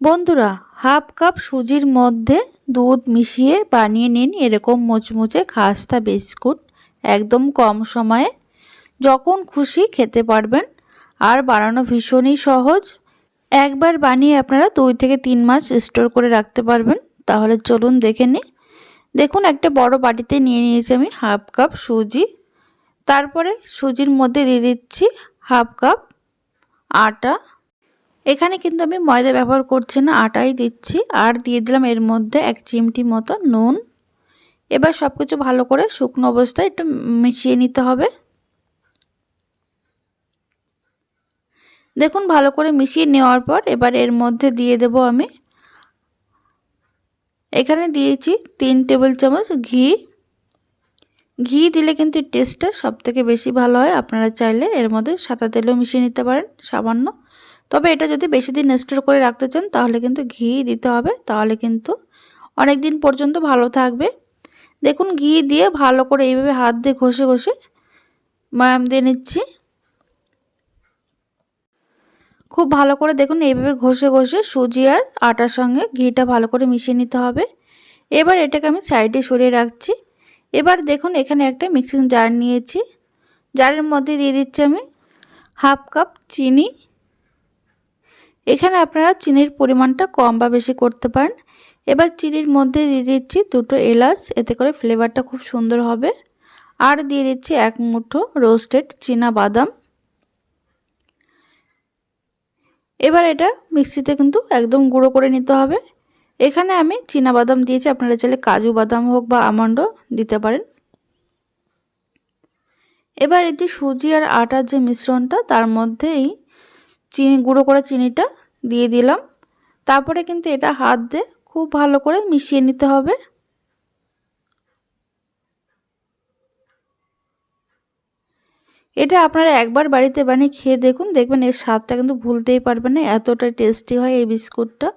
বন্ধুরা, half cup সুজির মধ্যে দুধ মিশিয়ে বানিয়ে নিন এরকম মুচমুচে খাস্তা বিস্কুট একদম কম সময়ে। যখন খুশি খেতে পারবেন। আর বানানো ভীষণই সহজ। একবার বানিয়ে আপনারা দুই থেকে তিন মাস স্টোর করে রাখতে পারবেন। তাহলে চলুন দেখে নিই দেখুন, একটা বড় বাটিতে নিয়ে নিয়েছি আমি হাফ কাপ সুজি। তারপরে সুজির মধ্যে দিয়ে দিচ্ছি হাফ কাপ আটা। এখানে কিন্তু আমি ময়দা ব্যবহার করছি না, আটাই দিচ্ছি। আর দিয়ে দিলাম এর মধ্যে এক চিমটি মতো নুন। এবার সব কিছু ভালো করে শুকনো অবস্থায় একটু মিশিয়ে নিতে হবে। দেখুন, ভালো করে মিশিয়ে নেওয়ার পর এবার এর মধ্যে দিয়ে দেব আমি। এখানে দিয়েছি তিন টেবিল চামচ ঘি। ঘি দিলে কিন্তু টেস্টটা সব থেকে বেশি ভালো হয়। আপনারা চাইলে এর মধ্যে সাদা তেলও মিশিয়ে নিতে পারেন, সামান্য। তবে এটা যদি বেশি দিন স্টোর করে রাখতে চান, তাহলে কিন্তু ঘি দিতে হবে। তাহলে কিন্তু অনেক দিন পর্যন্ত ভালো থাকবে। দেখুন, ঘি দিয়ে ভালো করে এইভাবে হাত দিয়ে ঘষে ঘষে ময়াম দিয়ে নিচ্ছি। খুব ভালো করে দেখুন, এইভাবে ঘষে ঘষে সুজি আর আটার সঙ্গে ঘিটা ভালো করে মিশিয়ে নিতে হবে। এবার এটাকে আমি সাইডে সরিয়ে রাখছি। এবার দেখুন, এখানে একটা মিক্সিং জার নিয়েছি। জারের মধ্যে দিয়ে দিচ্ছি আমি হাফ কাপ চিনি এখানে আপনারা চিনির পরিমাণটা কম বা বেশি করতে পারেন। এবার চিনির মধ্যে দিয়ে দিচ্ছি দুটো এলাচ, এতে করে ফ্লেভারটা খুব সুন্দর হবে। আর দিয়ে দিচ্ছি এক মুঠো রোস্টেড চীনা বাদাম। এবার এটা মিক্সিতে কিন্তু একদম গুঁড়ো করে নিতে হবে। এখানে আমি চীনা বাদাম দিয়েছি, আপনারা চাইলে কাজু বাদাম হোক বা আমন্ডও দিতে পারেন। এবার এই যে সুজি আর আটার যে মিশ্রণটা, তার মধ্যেই চিনি, গুঁড়ো করা চিনিটা দিয়ে দিলাম। তারপরে কিন্তু এটা হাত দিয়ে খুব ভালো করে মিশিয়ে নিতে হবে। এটা আপনারা একবার বাড়িতে বানিয়ে খেয়ে দেখুন, দেখবেন এর স্বাদটা কিন্তু ভুলতেই পারবেন না, এতটা টেস্টি হয় এই বিস্কুটটা।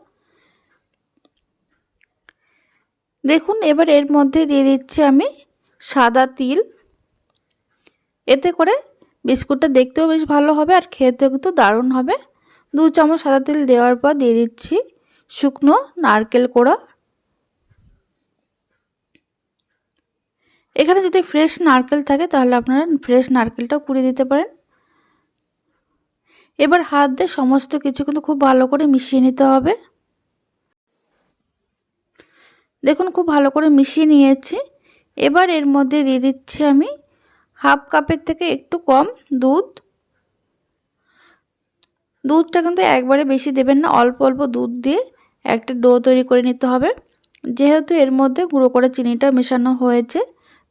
দেখুন, এবার এর মধ্যে দিয়ে দিচ্ছি আমি সাদা তিল। এতে করে বিস্কুটটা দেখতেও বেশ ভালো হবে আর খেতেও কিন্তু দারুণ হবে। দু চামচ সাদা তেল দেওয়ার পর দিয়ে দিচ্ছি শুকনো নারকেল কোড়া। এখানে যদি ফ্রেশ নারকেল থাকে তাহলে আপনারা ফ্রেশ নারকেলটাও কুড়িয়ে দিতে পারেন। এবার হাত দিয়ে সমস্ত কিছু কিন্তু খুব ভালো করে মিশিয়ে নিতে হবে। দেখুন খুব ভালো করে মিশিয়ে নিয়েছি। এবার এর মধ্যে দিয়ে দিচ্ছি আমি হাফ কাপের থেকে একটু কম দুধ। দুধটা কিন্তু একবারে বেশি দেবেন না, অল্প অল্প দুধ দিয়ে একটা ডো তৈরি করে নিতে হবে। যেহেতু এর মধ্যে গুঁড়ো করে চিনিটা মেশানো হয়েছে,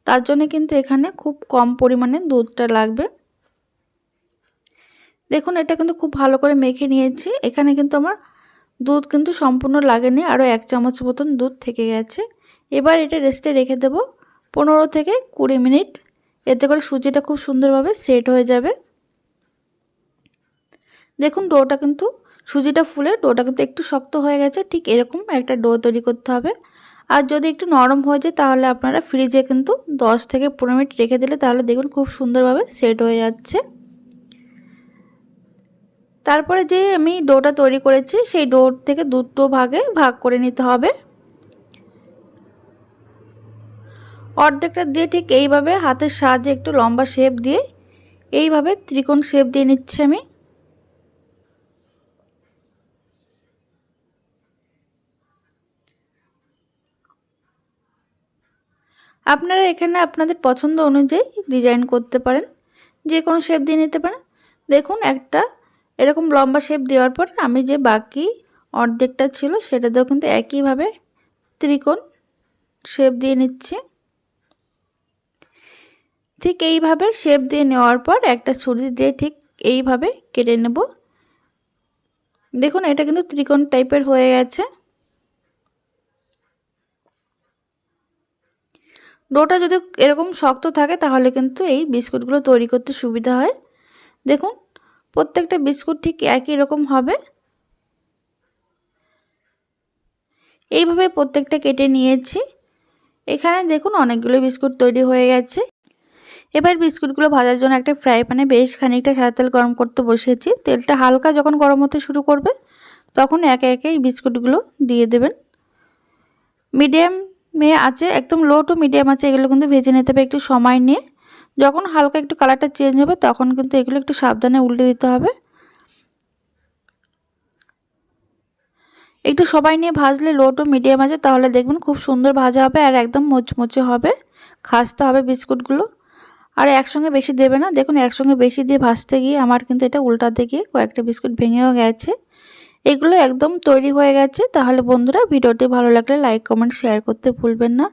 তার জন্য কিন্তু এখানে খুব কম পরিমাণে দুধটা লাগবে। দেখুন, এটা কিন্তু খুব ভালো করে মেখে নিয়েছি। এখানে কিন্তু আমার দুধ কিন্তু সম্পূর্ণ লাগেনি, আরও এক চামচ মতন দুধ থেকে গেছে। এবার এটা রেস্টে রেখে দেব পনেরো থেকে কুড়ি মিনিট। এতে করে সুজিটা খুব সুন্দরভাবে সেট হয়ে যাবে। দেখুন ডোটা কিন্তু সুজিটা ফুলে ডোটা কিন্তু একটু শক্ত হয়ে গেছে, ঠিক এরকম একটা ডো তৈরি করতে হবে। আর যদি একটু নরম হয়ে যায় তাহলে আপনারা ফ্রিজে কিন্তু 10 থেকে পনেরো মিনিট রেখে দিলে তাহলে দেখবেন খুব সুন্দরভাবে সেট হয়ে যাচ্ছে। তারপরে যে আমি ডোটা তৈরি করেছি, সেই ডোর থেকে দুটো ভাগে ভাগ করে নিতে হবে। অর্ধেকটা দিয়ে ঠিক এইভাবে হাতের সাহায্যে একটু লম্বা শেপ দিয়ে এইভাবে ত্রিকোণ শেপ দিয়ে নিচ্ছি আমি। আপনারা এখানে আপনাদের পছন্দ অনুযায়ী ডিজাইন করতে পারেন, যে কোনো শেপ দিয়ে নিতে পারেন। দেখুন একটা এরকম লম্বা শেপ দেওয়ার পর আমি যে বাকি অর্ধেকটা ছিল সেটাতেও কিন্তু একইভাবে ত্রিকোণ শেপ দিয়ে নিচ্ছি। ঠিক এইভাবে শেপ দিয়ে নেওয়ার পর একটা ছুরি দিয়ে ঠিক এইভাবে কেটে নেব। দেখুন, এটা কিন্তু ত্রিকোণ টাইপের হয়ে গেছে। ডোটা যদি এরকম শক্ত থাকে, তাহলে কিন্তু এই বিস্কুটগুলো তৈরি করতে সুবিধা হয়। দেখুন, প্রত্যেকটা বিস্কুট ঠিক একই রকম হবে। এইভাবে প্রত্যেকটা কেটে নিয়েছি। এখানে দেখুন, অনেকগুলো বিস্কুট তৈরি হয়ে গেছে। এবার বিস্কুটগুলো ভাজার জন্য একটা ফ্রাই প্যানে বেশ খানিকটা সাদা তেল গরম করতে বসিয়েছি। তেলটা হালকা যখন গরম হতে শুরু করবে, তখন একে একে এই বিস্কুটগুলো দিয়ে দেবেন। মিডিয়াম মেয়ে আছে, একদম লো টু মিডিয়াম আছে, এগুলো কিন্তু ভেজে নিতে হবে একটু সময় নিয়ে। যখন হালকা একটু কালারটা চেঞ্জ হবে, তখন কিন্তু এগুলো একটু সাবধানে উল্টে দিতে হবে। একটু সবাই নিয়ে ভাজলে লো টু মিডিয়াম আছে, তাহলে দেখবেন খুব সুন্দর ভাজা হবে আর একদম মুচমুচে হবে। খাসতে হবে বিস্কুটগুলো। আর একসঙ্গে বেশি দেবে না। দেখুন, একসঙ্গে বেশি দিয়ে ভাজতে গিয়ে আমার কিন্তু এটা উল্টাতে গিয়ে কয়েকটা বিস্কুট ভেঙেও গেছে। এগুলো একদম তৈরি হয়ে গেছে। তাহলে বন্ধুরা, ভিডিওটি ভালো লাগলে লাইক কমেন্ট শেয়ার করতে ভুলবেন না।